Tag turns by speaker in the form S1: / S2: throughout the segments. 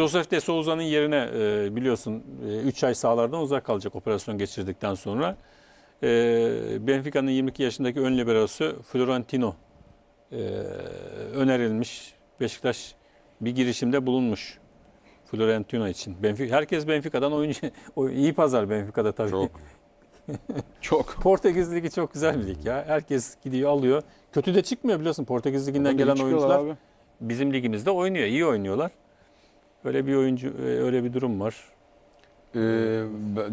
S1: Josef de Souza'nın yerine e, biliyorsun 3 ay sahalardan uzak kalacak operasyon geçirdikten sonra. E, Benfica'nın 22 yaşındaki ön liberosu Florentino e, önerilmiş. Beşiktaş bir girişimde bulunmuş. Florentino için. Benfica, herkes Benfica'dan oyuncu. İyi pazar Benfica'da tabii.
S2: Çok. Çok.
S1: Portekiz Ligi çok güzel bir lig ya. Herkes gidiyor alıyor. Kötü de çıkmıyor biliyorsun. Portekiz Ligi'nden gelen oyuncular bizim ligimizde oynuyor. iyi oynuyorlar. Öyle bir oyuncu e, öyle bir durum var.
S2: Ee,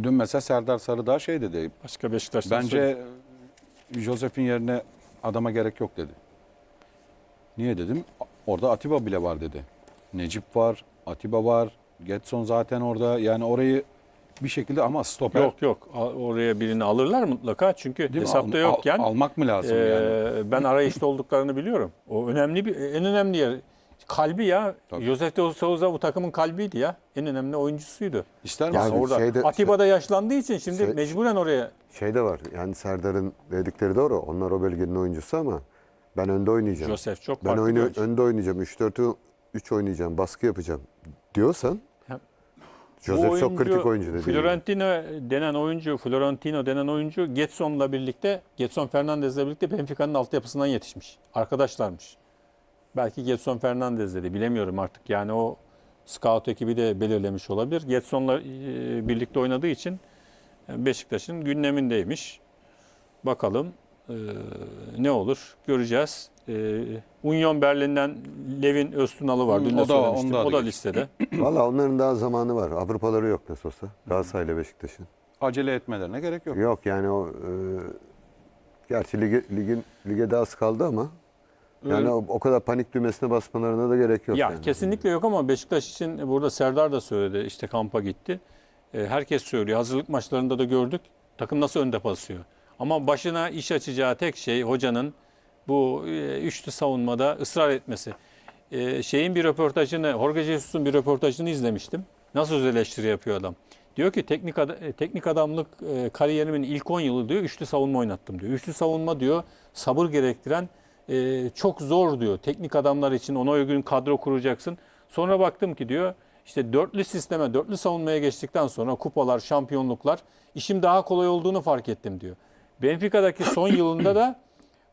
S2: dün mesela Serdar Sarıdağ şey dedi.
S1: Başka Beşiktaş'tan
S2: Bence Josef'in yerine adama gerek yok dedi. Niye dedim? Orada Atiba bile var dedi. Necip var, Atiba var, Getson zaten orada. Yani orayı bir şekilde ama stoper.
S1: Yok yok oraya birini alırlar mutlaka çünkü
S2: Değil
S1: hesapta
S2: Al-
S1: yokken
S2: al- almak mı lazım
S1: e,
S2: yani?
S1: ben arayışta olduklarını biliyorum. O önemli bir en önemli yer. Kalbi ya.
S2: Tabii.
S1: Josef de Souza bu takımın kalbiydi ya. En önemli oyuncusuydu.
S2: İster
S3: Yani
S2: misin?
S1: Orada
S3: şeyde-
S1: Atiba da yaşlandığı için şimdi
S3: Şey-
S1: mecburen oraya
S3: Şey de var. Yani Serdar'ın dedikleri doğru. Onlar o bölgenin oyuncusu ama ben önde oynayacağım.
S1: Josef çok
S3: ben
S1: farklı bir
S3: oyunu,
S1: oyuncu.
S3: önde oynayacağım. 3-4'ü 3 oynayacağım. Baskı yapacağım diyorsan
S1: Ya,
S3: Josef
S1: Bu
S3: çok kritik oyuncu dedi.
S1: Florentino denen oyuncu, Florentino denen oyuncu Getson'la birlikte, Getson Fernandez'le birlikte Benfica'nın altyapısından yetişmiş. Arkadaşlarmış. Belki Getson Fernandez dedi. Bilemiyorum artık. Yani o scout ekibi de belirlemiş olabilir. Getson'la e, birlikte oynadığı için e, Beşiktaş'ın gündemindeymiş. Bakalım e, ne olur göreceğiz. E, Union Berlin'den Levin Öztunalı var.
S2: Hı,
S1: Dün
S2: o da- onu da
S1: O da listede.
S3: Valla onların daha zamanı var. Avrupaları yok nasıl olsa. Galatasaray ile Beşiktaş'ın.
S2: Acele etmelerine gerek yok.
S3: Yok yani o e, gerçi lige, ligin lige daha az kaldı ama yani o, o kadar panik düğmesine basmalarına da gerek yok.
S1: Ya
S3: yani.
S1: kesinlikle yok ama Beşiktaş için burada Serdar da söyledi. işte kampa gitti. E, herkes söylüyor. Hazırlık maçlarında da gördük. Takım nasıl önde basıyor. Ama başına iş açacağı tek şey hocanın bu e, üçlü savunmada ısrar etmesi. E, şeyin bir röportajını, Jorge Jesus'un bir röportajını izlemiştim. Nasıl öz eleştiri yapıyor adam. Diyor ki teknik ad- e, teknik adamlık e, kariyerimin ilk 10 yılı diyor üçlü savunma oynattım diyor. Üçlü savunma diyor sabır gerektiren e, çok zor diyor. Teknik adamlar için ona uygun kadro kuracaksın. Sonra baktım ki diyor işte dörtlü sisteme, dörtlü savunmaya geçtikten sonra kupalar, şampiyonluklar işim daha kolay olduğunu fark ettim diyor. Benfica'daki son yılında da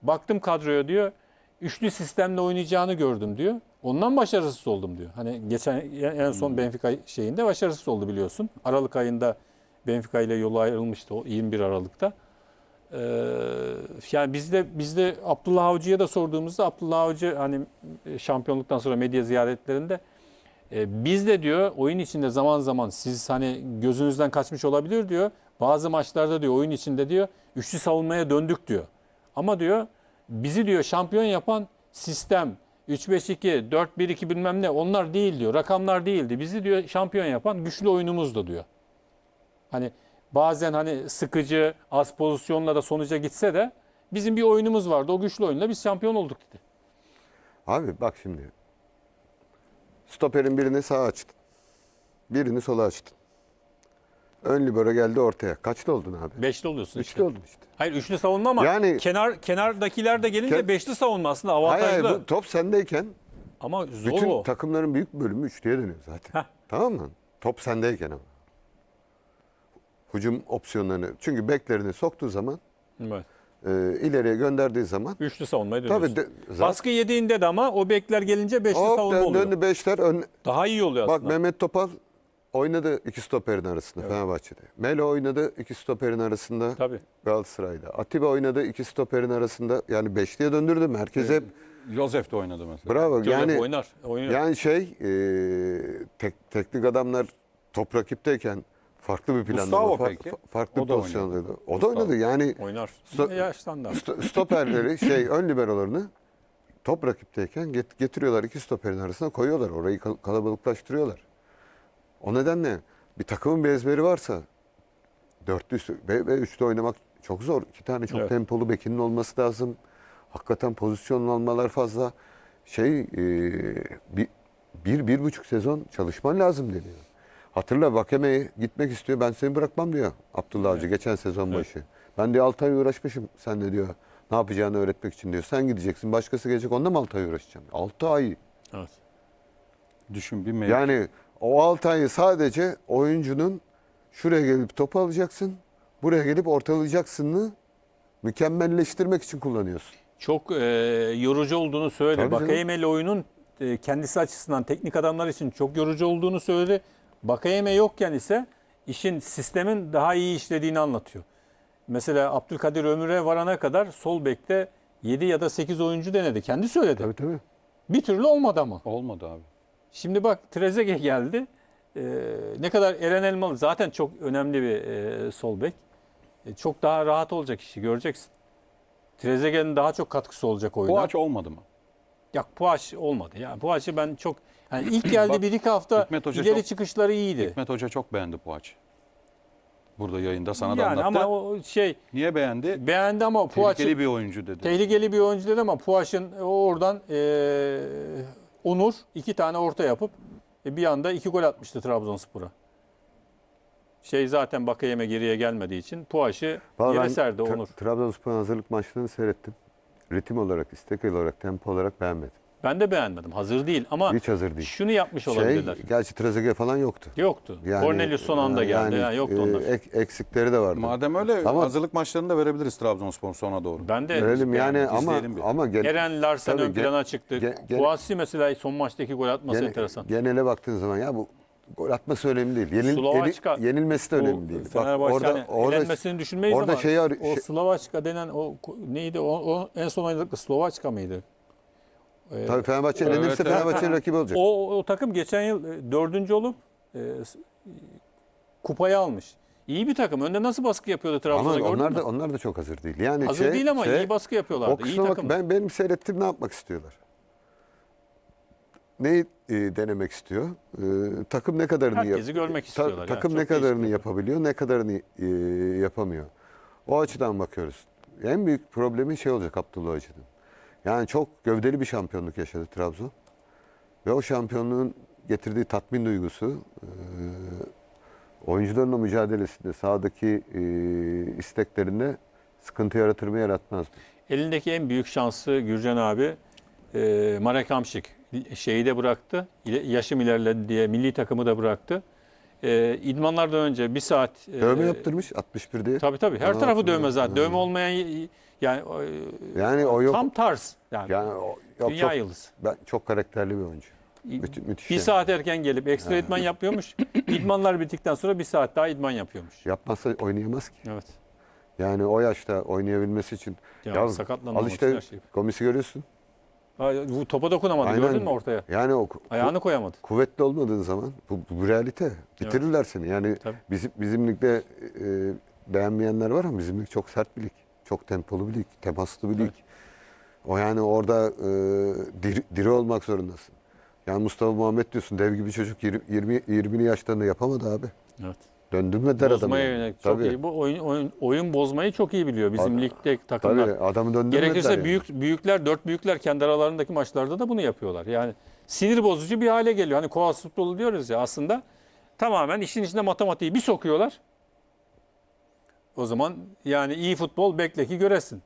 S1: baktım kadroya diyor üçlü sistemle oynayacağını gördüm diyor. Ondan başarısız oldum diyor. Hani geçen en son Benfica şeyinde başarısız oldu biliyorsun. Aralık ayında Benfica ile yolu ayrılmıştı o 21 Aralık'ta. Ee, yani bizde bizde Abdullah Avcı'ya da sorduğumuzda Abdullah Avcı hani şampiyonluktan sonra medya ziyaretlerinde e, biz de diyor oyun içinde zaman zaman siz hani gözünüzden kaçmış olabilir diyor. Bazı maçlarda diyor oyun içinde diyor üçlü savunmaya döndük diyor. Ama diyor bizi diyor şampiyon yapan sistem 3-5-2, 4-1-2 bilmem ne onlar değil diyor. Rakamlar değildi. Bizi diyor şampiyon yapan güçlü oyunumuzdu diyor. Hani bazen hani sıkıcı, az pozisyonla da sonuca gitse de bizim bir oyunumuz vardı. O güçlü oyunla biz şampiyon olduk dedi.
S3: Abi bak şimdi. Stoperin birini sağa açtın. Birini sola açtın. Ön libero geldi ortaya. Kaçlı oldun abi?
S1: Beşli oluyorsun
S3: Üçlü
S1: işte.
S3: oldun işte.
S1: Hayır üçlü savunma ama
S3: Yani-
S1: kenar kenardakiler de gelince
S3: Ke-
S1: beşli savunma aslında
S3: Hayır,
S1: avantajlı.
S3: hayır bu top sendeyken
S1: ama zor
S3: bütün
S1: o.
S3: takımların büyük bölümü üçlüye dönüyor zaten.
S1: Heh.
S3: Tamam mı? Top sendeyken ama. Hücum opsiyonlarını. Çünkü beklerini soktuğu zaman
S1: Evet.
S3: e, ileriye gönderdiği zaman
S1: Üçlü savunmaya dönüyorsun.
S3: tabii de, zaten
S1: Baskı yediğinde de ama o bekler gelince beşli
S3: hop,
S1: savunma oluyor.
S3: döndü beşler. Ön,
S1: Daha iyi oluyor
S3: bak
S1: aslında.
S3: Mehmet Topal oynadı iki stoperin arasında Fenerbahçe'de. Melo oynadı iki stoperin arasında
S1: Tabii.
S3: Galatasaray'da. Atiba oynadı iki stoperin arasında. Yani beşliye döndürdü. Merkez hep
S2: Josef de oynadı mesela.
S3: bravo.
S1: Joseph
S3: Yani
S1: oynar. oynar.
S3: Yani şey e, tek, teknik adamlar top rakipteyken farklı bir planlama,
S2: Gustavo
S3: fa-
S2: peki?
S3: fa- farklı
S2: O da
S3: pozisyonlarda. O da oynadı. Yani
S1: oynar.
S3: Sto- stoperleri şey ön liberolarını top rakipteyken get- getiriyorlar iki stoperin arasına koyuyorlar. Orayı kal- kalabalıklaştırıyorlar. O nedenle bir takımın bir ezberi varsa dörtlü ve, ve üçlü oynamak çok zor. İki tane çok
S1: Evet.
S3: tempolu bekinin olması lazım. Hakikaten pozisyonlu almalar fazla. Şey e, bir, bir, bir buçuk sezon çalışman lazım deniyor. Hatırla Vakeme'ye gitmek istiyor. Ben seni bırakmam diyor Abdullah Avcı geçen sezon başı. Ben diyor 6 ay uğraşmışım sen de diyor. Ne yapacağını öğretmek için diyor. Sen gideceksin başkası gelecek onunla mı 6 ay uğraşacaksın? 6 ay.
S1: Evet.
S2: Düşün bir mevki.
S3: Yani O Altay'ı sadece oyuncunun şuraya gelip topu alacaksın, buraya gelip ortalayacaksını mükemmelleştirmek için kullanıyorsun.
S1: Çok e, yorucu olduğunu söyledi. Bakayemeli oyunun e, kendisi açısından teknik adamlar için çok yorucu olduğunu söyledi. Bakayeme yokken ise işin sistemin daha iyi işlediğini anlatıyor. Mesela Abdülkadir Ömür'e varana kadar sol bekte 7 ya da 8 oyuncu denedi. Kendi söyledi.
S3: Tabii tabii.
S1: Bir türlü olmadı ama.
S2: Olmadı abi.
S1: Şimdi bak Trezeguet geldi. Ee, ne kadar Eren Elmalı zaten çok önemli bir e, sol bek. E, çok daha rahat olacak işi göreceksin. Trezeguet'in daha çok katkısı olacak oyuna.
S2: Bu aç olmadı mı?
S1: Ya Puaç olmadı ya. Puaç'ı ben çok yani ilk geldi
S2: Bak,
S1: bir iki hafta
S2: Hikmet Hoca
S1: ileri
S2: çok-
S1: çıkışları iyiydi.
S2: Hikmet Hoca çok beğendi bu aç. Burada yayında sana da
S1: yani
S2: anlattı.
S1: ama o şey
S2: Niye beğendi?
S1: beğendi ama Puaç'ı
S2: Tehlikeli bir oyuncu dedi.
S1: tehlikeli bir oyuncu dedi ama Puaç'ın oradan e, Onur iki tane orta yapıp e, bir anda iki gol atmıştı Trabzonspor'a. Şey zaten Bakayeme geriye gelmediği için Puaç'ı
S3: Vallahi
S1: yere
S3: ben
S1: serdi
S3: Tra-
S1: Onur.
S3: Trabzonspor'un hazırlık maçlarını seyrettim. Ritim olarak, istek olarak, tempo olarak beğenmedim.
S1: Ben de beğenmedim. Hazır değil ama
S3: Hiç hazır değil.
S1: şunu yapmış
S3: Şey,
S1: olabilirler.
S3: gerçi Trezeguet falan yoktu.
S1: Yoktu. Cornelius son anda geldi. Yani, yoktu
S3: e,
S1: onlar.
S3: ek- eksikleri de vardı.
S2: Madem öyle
S3: Ama-
S2: hazırlık maçlarını da verebiliriz Trabzonspor sona doğru.
S1: ben de
S3: Verelim yani ama
S2: izleyelim bir.
S3: ama gen-
S1: Eren Larsen
S3: Tabii
S1: ön
S3: gen-
S1: plana çıktı.
S3: gen- gen-
S1: Boğaziçi mesela son maçtaki gol atması
S3: gene-
S1: enteresan.
S3: genele baktığın zaman ya bu gol atması önemli değil. Yenil,
S1: Slovaçka-
S3: yenil- yenilmesi de önemli değil. Bak orada orada
S1: elenmesini düşünmeyiz
S3: orada
S1: ama
S3: şeyi
S1: o
S3: şey-
S1: Slovaçka denen o neydi o, o en son oynadıkları Slovaçka mıydı? Ee,
S3: tabii Fenerbahçe
S2: Evet,
S3: elenirse
S2: evet.
S3: Fenerbahçe'nin rakibi olacak.
S1: o, o takım geçen yıl e, dördüncü olup e, kupayı almış. İyi bir takım. Önde nasıl baskı yapıyordu Trabzon'a gördün
S3: onlar
S1: mü?
S3: da onlar da çok hazır değil. Yani
S1: Hazır
S3: şey-
S1: değil ama
S3: şey-
S1: iyi baskı yapıyorlardı.
S3: O
S1: İyi takım.
S3: ben benim seyrettiğim ne yapmak istiyorlar? Neyi e, denemek istiyor? E, takım ne kadarını
S1: Herkesi görmek
S3: Ta-
S1: istiyorlar. yani.
S3: takım
S1: Çok
S3: ne kadarını yapabiliyor, ne kadarını e, yapamıyor. O açıdan bakıyoruz. En büyük problemi şey olacak Abdullah Hoca'nın. Yani çok gövdeli bir şampiyonluk yaşadı Trabzon. Ve o şampiyonluğun getirdiği tatmin duygusu e, oyuncuların o mücadelesinde, sahadaki e, isteklerinde sıkıntı yaratır mı yaratmaz mı?
S1: Elindeki en büyük şansı Gürcan abi e, Marek Hamşik. Şeyi de bıraktı. Yaşım ilerledi diye milli takımı da bıraktı. E, idmanlardan önce bir saat... e,
S3: Dövme yaptırmış 61 diye.
S1: Tabii tabii. Her
S3: Aa,
S1: tarafı dövme zaten.
S3: Ha.
S1: Dövme olmayan y- yani
S3: Yani o yok.
S1: tam tarz. Yani,
S3: Yani o, yok,
S1: dünya
S3: çok,
S1: yıldızı.
S3: ben, çok karakterli bir oyuncu. Müthiş, müthiş
S1: Bir
S3: yani.
S1: saat erken gelip ekstra idman yapıyormuş. İdmanlar bittikten sonra bir saat daha idman yapıyormuş.
S3: Yapmazsa oynayamaz ki.
S1: Evet.
S3: Yani o yaşta oynayabilmesi için.
S1: Ya,
S3: Ya, al işte
S1: şey.
S3: komisi görüyorsun.
S1: Ha, bu topa dokunamadı
S3: Aynen.
S1: gördün mü ortaya?
S3: Yani o
S1: Ayağını koyamadı.
S3: kuvvetli olmadığın zaman bu, bu realite. Bitirirler seni. Yani
S1: Tabii.
S3: bizim bizim ligde e, beğenmeyenler var ama bizim lig çok sert bir lig. Çok tempolu bir lig, temaslı bir lig.
S1: Evet.
S3: O yani orada e, diri, diri olmak zorundasın. Yani Mustafa Muhammed diyorsun dev gibi çocuk 20 20 20'li yaşlarında yapamadı abi.
S1: Evet.
S3: Döndürmediler adamı.
S1: Bozmaya yönelik çok
S3: Tabii.
S1: iyi. Bu oyun, oyun, oyun bozmayı çok iyi biliyor bizim
S3: Tabii.
S1: ligde takımlar.
S3: Tabii adamı döndürmediler.
S1: Gerekirse
S3: yani.
S1: büyük büyükler, dört büyükler kendi aralarındaki maçlarda da bunu yapıyorlar. Yani sinir bozucu bir hale geliyor. Hani koas futbolu diyoruz ya aslında tamamen işin içine matematiği bir sokuyorlar. O zaman yani iyi futbol bekle ki göresin.